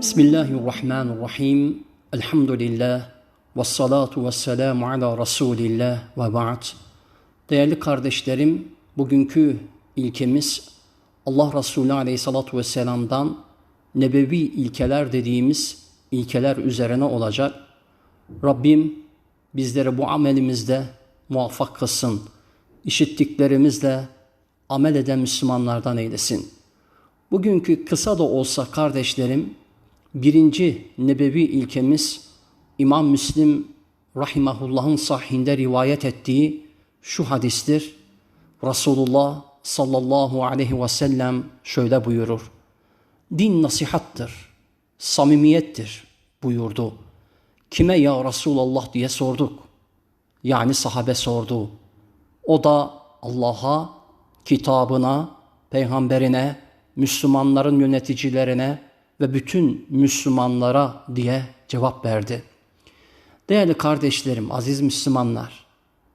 Bismillahirrahmanirrahim. Elhamdülillah. Ve salatu ve selamu ala Resulillah ve ba'd. Değerli kardeşlerim, bugünkü ilkemiz Allah Resulü aleyhissalatu vesselam'dan nebevi ilkeler dediğimiz ilkeler üzerine olacak. Rabbim bizleri bu amelimizde muvaffak kılsın. İşittiklerimizle amel eden Müslümanlardan eylesin. Bugünkü kısa da olsa kardeşlerim, birinci nebevi ilkemiz İmam Müslim rahimahullah'ın sahihinde rivayet ettiği şu hadistir. Resulullah sallallahu aleyhi ve sellem şöyle buyurur. Din nasihattır, samimiyettir buyurdu. Kime ya Resulallah diye sorduk. Yani sahabe sordu. O da Allah'a, kitabına, peygamberine, Müslümanların yöneticilerine ve bütün Müslümanlara diye cevap verdi. Değerli kardeşlerim, aziz Müslümanlar,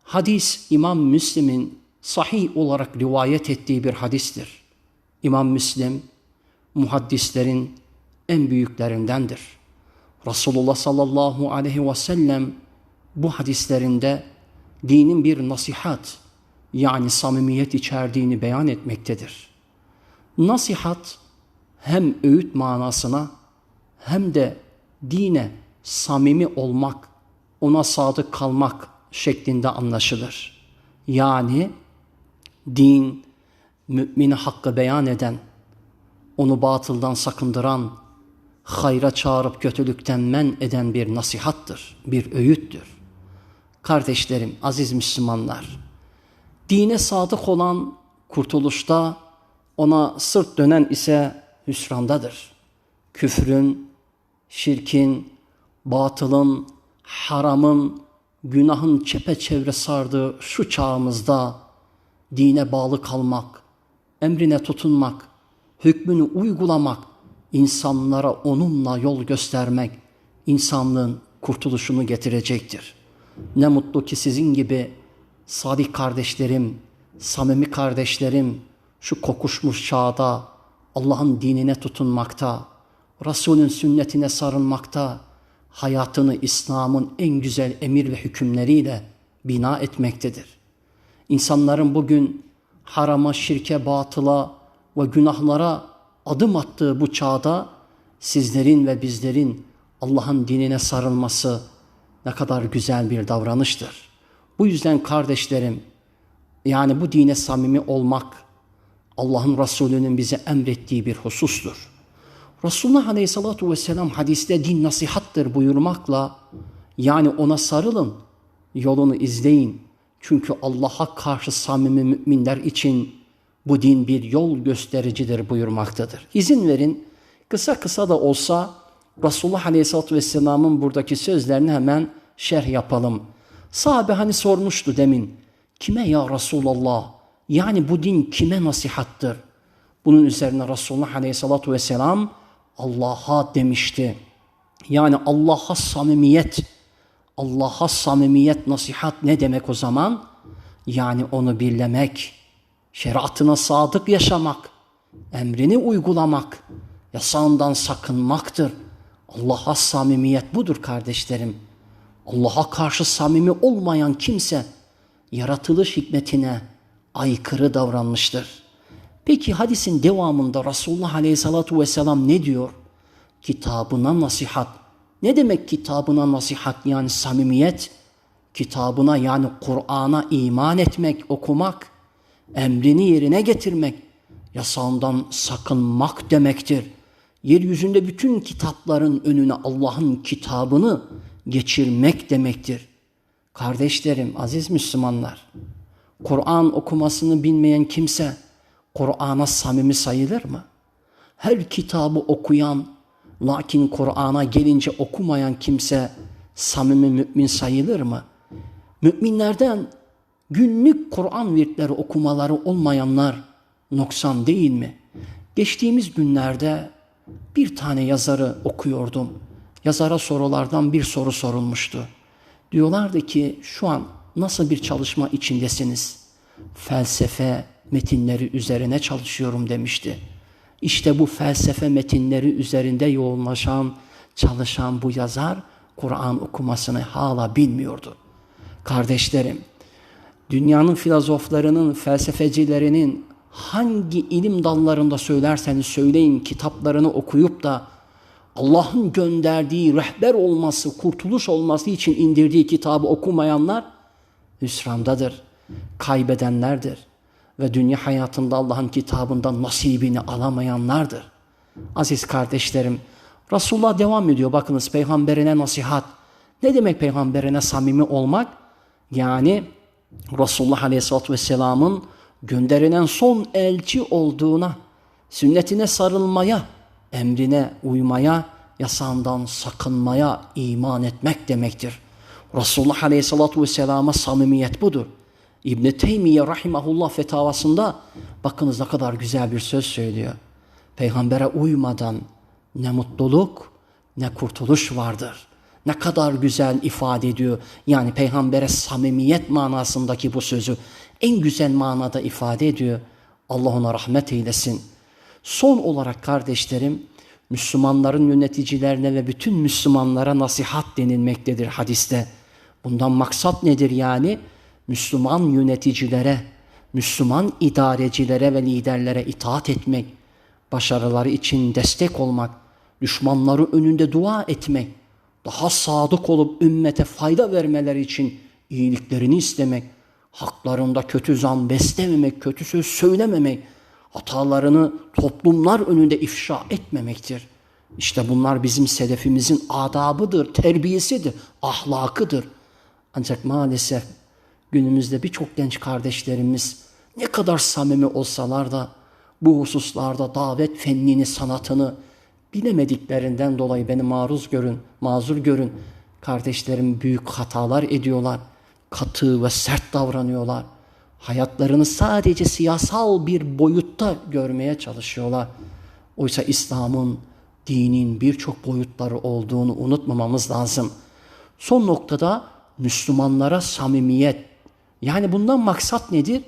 hadis İmam Müslim'in sahih olarak rivayet ettiği bir hadistir. İmam Müslim, muhaddislerin en büyüklerindendir. Resulullah sallallahu aleyhi ve sellem bu hadislerinde dinin bir nasihat yani samimiyet içerdiğini beyan etmektedir. Nasihat hem öğüt manasına hem de dine samimi olmak, ona sadık kalmak şeklinde anlaşılır. Yani din, mümini hakkı beyan eden, onu batıldan sakındıran, hayra çağırıp kötülükten men eden bir nasihattır, bir öğüttür. Kardeşlerim, aziz Müslümanlar, dine sadık olan kurtuluşta, ona sırt dönen ise hüsrandadır. Küfrün, şirkin, batılın, haramın, günahın çepeçevre sardığı şu çağımızda dine bağlı kalmak, emrine tutunmak, hükmünü uygulamak, insanlara onunla yol göstermek insanlığın kurtuluşunu getirecektir. Ne mutlu ki sizin gibi sadik kardeşlerim, samimi kardeşlerim şu kokuşmuş çağda Allah'ın dinine tutunmakta, Resulün sünnetine sarılmakta, hayatını İslam'ın en güzel emir ve hükümleriyle bina etmektedir. İnsanların bugün harama, şirke, batıla ve günahlara adım attığı bu çağda sizlerin ve bizlerin Allah'ın dinine sarılması ne kadar güzel bir davranıştır. Bu yüzden kardeşlerim, yani bu dine samimi olmak Allah'ın Resulü'nün bize emrettiği bir husustur. Resulullah Aleyhisselatü Vesselam hadiste din nasihattır buyurmakla yani ona sarılın, yolunu izleyin. Çünkü Allah'a karşı samimi müminler için bu din bir yol göstericidir buyurmaktadır. İzin verin kısa kısa da olsa Resulullah Aleyhisselatü Vesselam'ın buradaki sözlerini hemen şerh yapalım. Sahabe hani sormuştu demin. Kime ya Resulallah? Yani bu din kime nasihattır? Bunun üzerine Resulullah Aleyhisselatü Vesselam Allah'a demişti. Yani Allah'a samimiyet, Allah'a samimiyet, nasihat ne demek o zaman? Yani onu birlemek, şeriatına sadık yaşamak, emrini uygulamak, yasağından sakınmaktır. Allah'a samimiyet budur kardeşlerim. Allah'a karşı samimi olmayan kimse yaratılış hikmetine aykırı davranmıştır. Peki hadisin devamında Resulullah Aleyhisselatü Vesselam ne diyor? Kitabına nasihat. Ne demek kitabına nasihat yani samimiyet? Kitabına yani Kur'an'a iman etmek, okumak, emrini yerine getirmek, yasağından sakınmak demektir. Yeryüzünde bütün kitapların önüne Allah'ın kitabını geçirmek demektir. Kardeşlerim, aziz Müslümanlar, Kur'an okumasını bilmeyen kimse Kur'an'a samimi sayılır mı? Her kitabı okuyan, lakin Kur'an'a gelince okumayan kimse samimi mümin sayılır mı? Müminlerden günlük Kur'an virtleri okumaları olmayanlar noksan değil mi? Geçtiğimiz günlerde bir tane yazarı okuyordum. Yazara sorulardan bir soru sorulmuştu. Diyorlardı ki şu an nasıl bir çalışma içindesiniz? Felsefe, metinleri üzerine çalışıyorum demişti. İşte bu felsefe metinleri üzerinde yoğunlaşan, çalışan bu yazar Kur'an okumasını hala bilmiyordu. Kardeşlerim, dünyanın filozoflarının, felsefecilerinin hangi ilim dallarında söylerseniz söyleyin kitaplarını okuyup da Allah'ın gönderdiği rehber olması, kurtuluş olması için indirdiği kitabı okumayanlar hüsrandadır, kaybedenlerdir ve dünya hayatında Allah'ın kitabından nasibini alamayanlardır. Aziz kardeşlerim, Resulullah devam ediyor. Bakınız peygamberine nasihat. Ne demek peygamberine samimi olmak? Yani Resulullah Aleyhisselatü Vesselam'ın gönderilen son elçi olduğuna, sünnetine sarılmaya, emrine uymaya, yasağından sakınmaya iman etmek demektir. Resulullah Aleyhisselatü Vesselam'a samimiyet budur. İbn-i Teymiye Rahimahullah fetavasında bakınız ne kadar güzel bir söz söylüyor. Peygambere uymadan ne mutluluk ne kurtuluş vardır. Ne kadar güzel ifade ediyor. Yani peygambere samimiyet manasındaki bu sözü en güzel manada ifade ediyor. Allah ona rahmet eylesin. Son olarak kardeşlerim, Müslümanların yöneticilerine ve bütün Müslümanlara nasihat denilmektedir hadiste. Bundan maksat nedir yani? Müslüman yöneticilere, Müslüman idarecilere ve liderlere itaat etmek, başarıları için destek olmak, düşmanları önünde dua etmek, daha sadık olup ümmete fayda vermeleri için iyiliklerini istemek, haklarında kötü zan beslememek, kötü söz söylememek, hatalarını toplumlar önünde ifşa etmemektir. İşte bunlar bizim selefimizin adabıdır, terbiyesidir, ahlakıdır. Ancak maalesef günümüzde birçok genç kardeşlerimiz ne kadar samimi olsalar da bu hususlarda davet fennini, sanatını bilemediklerinden dolayı beni maruz görün, mazur görün. Kardeşlerim büyük hatalar ediyorlar. Katı ve sert davranıyorlar. Hayatlarını sadece siyasal bir boyutta görmeye çalışıyorlar. Oysa İslam'ın, dinin birçok boyutları olduğunu unutmamamız lazım. Son noktada Müslümanlara samimiyet. Yani bundan maksat nedir?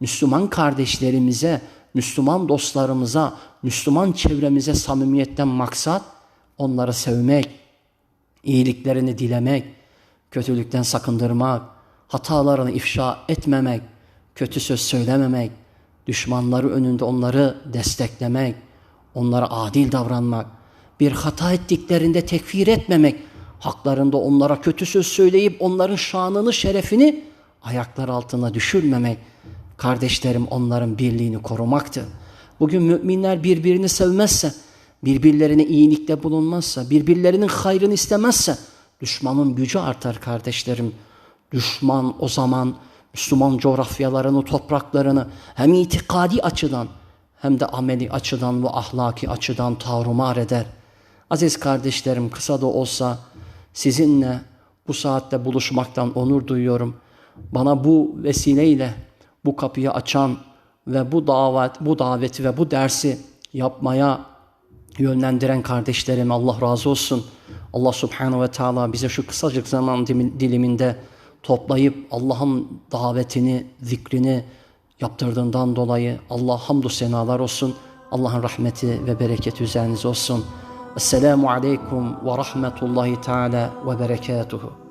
Müslüman kardeşlerimize, Müslüman dostlarımıza, Müslüman çevremize samimiyetten maksat onları sevmek, iyiliklerini dilemek, kötülükten sakındırmak, hatalarını ifşa etmemek, kötü söz söylememek, düşmanları önünde onları desteklemek, onlara adil davranmak, bir hata ettiklerinde tekfir etmemek, haklarında onlara kötü söz söyleyip onların şanını, şerefini ayaklar altına düşürmemek, kardeşlerim onların birliğini korumaktır. Bugün müminler birbirini sevmezse, birbirlerine iyilikte bulunmazsa, birbirlerinin hayrını istemezse düşmanın gücü artar kardeşlerim. Düşman o zaman Müslüman coğrafyalarını, topraklarını hem itikadi açıdan hem de ameli açıdan ve ahlaki açıdan tarumar eder. Aziz kardeşlerim kısa da olsa sizinle bu saatte buluşmaktan onur duyuyorum. Bana bu vesileyle bu kapıyı açan ve bu davet, bu daveti ve bu dersi yapmaya yönlendiren kardeşlerim Allah razı olsun. Allah subhanahu ve teala bize şu kısacık zaman diliminde toplayıp Allah'ın davetini, zikrini yaptırdığından dolayı Allah hamdü senalar olsun. Allah'ın rahmeti ve bereketi üzerinize olsun. Esselamu aleyküm ve rahmetullahi teala ve berekatuhu.